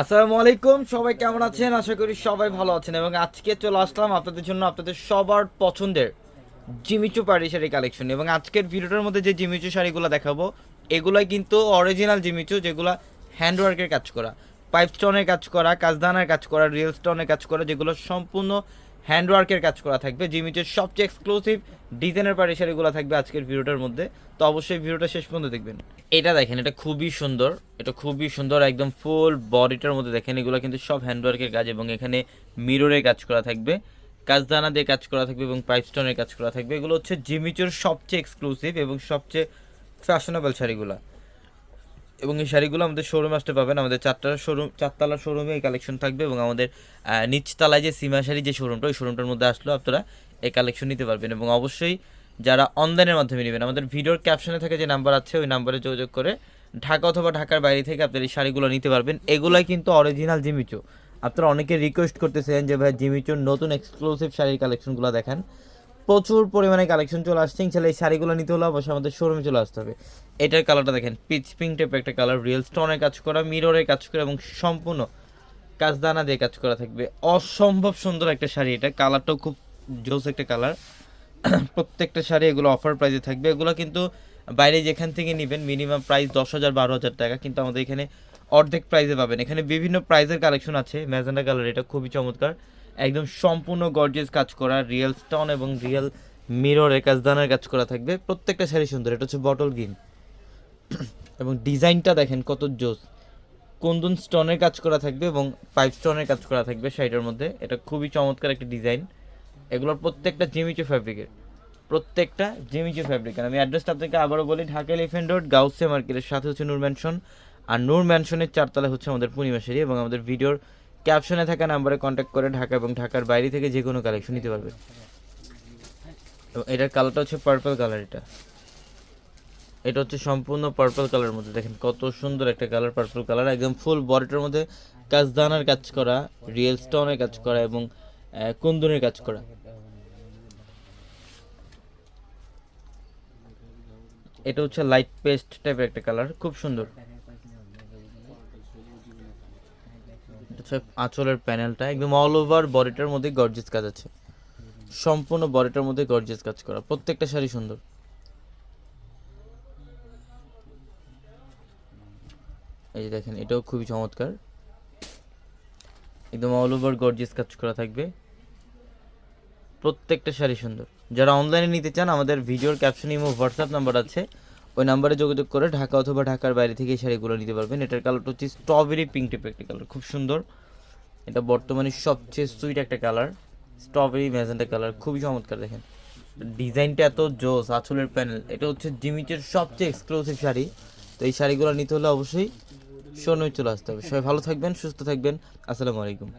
আসসালামু আলাইকুম, সবাই কেমন আছেন? আশা করি সবাই ভালো আছেন এবং আজকে চলে আসলাম আপনাদের জন্য আপনাদের সবার পছন্দের জিমিচু পাড়ি শাড়ি কালেকশন এবং আজকের ভিডিওটার মধ্যে যে জিমিচু শাড়িগুলো দেখাবো, এগুলাই কিন্তু অরিজিনাল জিমিচু যেগুলো হ্যান্ডওয়ার্কের কাজ করা। পাইপ স্টোনের কাজ করা, কাজদানার কাজ করা, রিয়েল স্টোনের কাজ করা, যেগুলো সম্পূর্ণ হ্যান্ডওয়ার্কের কাজ করা থাকবে জিমিচুর সবচেয়ে এক্সক্লুসিভ ডিজাইনের পাড়ি শাড়িগুলো থাকবে আজকের ভিডিওটার মধ্যে। তো অবশ্যই ভিডিওটা শেষ পর্যন্ত দেখবেন। এটা দেখেন, এটা খুবই সুন্দর, এটা খুবই সুন্দর একদম ফুল বডিটার মধ্যে দেখেন, এগুলো কিন্তু সব হ্যান্ডওয়ার্কের কাজ এবং এখানে মিররের কাজ করা থাকবে, কাজদানা দিয়ে কাজ করা থাকবে এবং পাইপ স্টোনের কাজ করা থাকবে। এগুলো হচ্ছে জিমিচুর সবচেয়ে এক্সক্লুসিভ এবং সবচেয়ে ফ্যাশনেবল শাড়িগুলো। এবং এই শাড়িগুলো আমাদের শোরুমে আসতে পাবেন আমাদের চারটা শোরুম চারতলা শোরুমে এই কালেকশন থাকবে এবং আমাদের নিচতলায় যে সীমা শাড়ি যে শোরুমটা ওই শোরুমটার মধ্যে আসলেও আপনারা এই কালেকশন নিতে পারবেন এবং অবশ্যই যারা অনলাইনের মাধ্যমে নেবেন, আমাদের ভিডিওর ক্যাপশনে থাকে যে নাম্বার আছে, ওই নাম্বারে যোগাযোগ করে ঢাকা অথবা ঢাকার বাইরে থেকে আপনারা এই শাড়িগুলো নিতে পারবেন। এগুলাই কিন্তু অরিজিনাল জিমিচো আপনারা অনেকে রিকোয়েস্ট করতেছেন যে, ভাই জিমিচোর নতুন এক্সক্লুসিভ শাড়ির কালেকশনগুলো দেখান। প্রচুর পরিমাণে কালেকশন চলে আসছে। ইনশাল্লাহ এই শাড়িগুলো নিতে হলে অবশ্যই আমাদের শোরুমে চলে আসতে হবে। এটার কালারটা দেখেন পিচ পিঙ্ক টাইপের একটা কালার রিয়েল স্টোনের কাজ করা মিররের কাজ করা এবং সম্পূর্ণ কাজদানা দিয়ে কাজ করা থাকবে। অসম্ভব সুন্দর একটা শাড়ি এটা। কালারটাও খুব জোস একটা কালার প্রত্যেকটা শাড়ি এগুলো অফার প্রাইসে থাকবে। এগুলো কিন্তু বাইরে যেখান থেকে নেবেন মিনিমাম প্রাইস দশ হাজার, বারো হাজার টাকা। কিন্তু আমাদের এখানে অর্ধেক প্রাইসে পাবেন। এখানে বিভিন্ন প্রাইসের কালেকশন আছে। ম্যাজেন্ডা কালার এটা খুবই চমৎকার। একদম সম্পূর্ণ গর্জিয়াস কাজ করা রিয়েল স্টোন এবং রিয়েল মিররের কাজদানের কাজ করা থাকবে। প্রত্যেকটা শাড়ি সুন্দর, এটা হচ্ছে বটল গ্রিন এবং ডিজাইনটা দেখেন কত জোস। কুন্দন স্টোনের কাজ করা থাকবে এবং পাইপ স্টোনের কাজ করা থাকবে শাড়িটার মধ্যে। এটা খুবই চমৎকার একটা ডিজাইন এগুলোর প্রত্যেকটা জিমিচু ফ্যাব্রিকের প্রত্যেকটা জিমিচু ফ্যাব্রিকের আমি অ্যাড্রেসটা আপনাকে আবারও বলি, ঢাকা এলিফেন্ট রোড গাউসে মার্কেটের সাথে হচ্ছে নূর ম্যানশন আর নূর ম্যানশনের চারতলা হচ্ছে আমাদের পূর্ণিমা শাড়ি এবং আমাদের ভিডিওর ক্যাপশনে থাকা নাম্বারে কন্ট্যাক্ট করে ঢাকা এবং ঢাকার বাইরে থেকে যে কোনো কালেকশন নিতে পারবে। এবং এটার কালারটা হচ্ছে পার্পল কালার এটা। এটা হচ্ছে সম্পূর্ণ পার্পল কালারের মধ্যে। দেখেন কত সুন্দর একটা কালার পার্পল কালার একদম ফুল বডিটার মধ্যে কাজদানার কাজ করা রিয়েল স্টোনের কাজ করা এবং কুন্দনের কাজ করা। এটা হচ্ছে লাইট পেস্ট টাইপের একটা কালার খুব সুন্দর। হচ্ছে আঁচলের প্যানেলটা একদম অল ওভার বডিটার মধ্যে গর্জিয়াস কাজ আছে। সম্পূর্ণ বডিটার মধ্যে গর্জিয়াস কাজ করা, প্রত্যেকটা শাড়ি সুন্দর। এই যে দেখেন, এটাও খুবই চমৎকার। একদম অল ওভার গর্জিয়াস কাজ করা থাকবে। প্রত্যেকটা শাড়ি সুন্দর। যারা অনলাইনে নিতে চান, আমাদের ভিডিওর ক্যাপশনে ইমো হোয়াটসঅ্যাপ নাম্বার আছে। ওই নাম্বারে যোগাযোগ করে ঢাকা অথবা ঢাকার বাইরে থেকে এই শাড়িগুলো নিতে পারবেন। এটার কালারটা হচ্ছে স্ট্রবেরি পিঙ্ক টাইপের একটা কালার খুব সুন্দর। এটা বর্তমানে সবচেয়ে সুইট একটা কালার। স্ট্রবেরি ম্যাজেন্টা কালার, খুবই চমৎকার দেখেন। ডিজাইনটা এত জোস, আঁচলের প্যানেল। এটা হচ্ছে জিমিচের সবচেয়ে এক্সক্লুসিভ শাড়ি। তো এই শাড়িগুলো নিতে হলে অবশ্যই সোনই চলে আসতে হবে। সবাই ভালো থাকবেন, সুস্থ থাকবেন। আসসালামু আলাইকুম।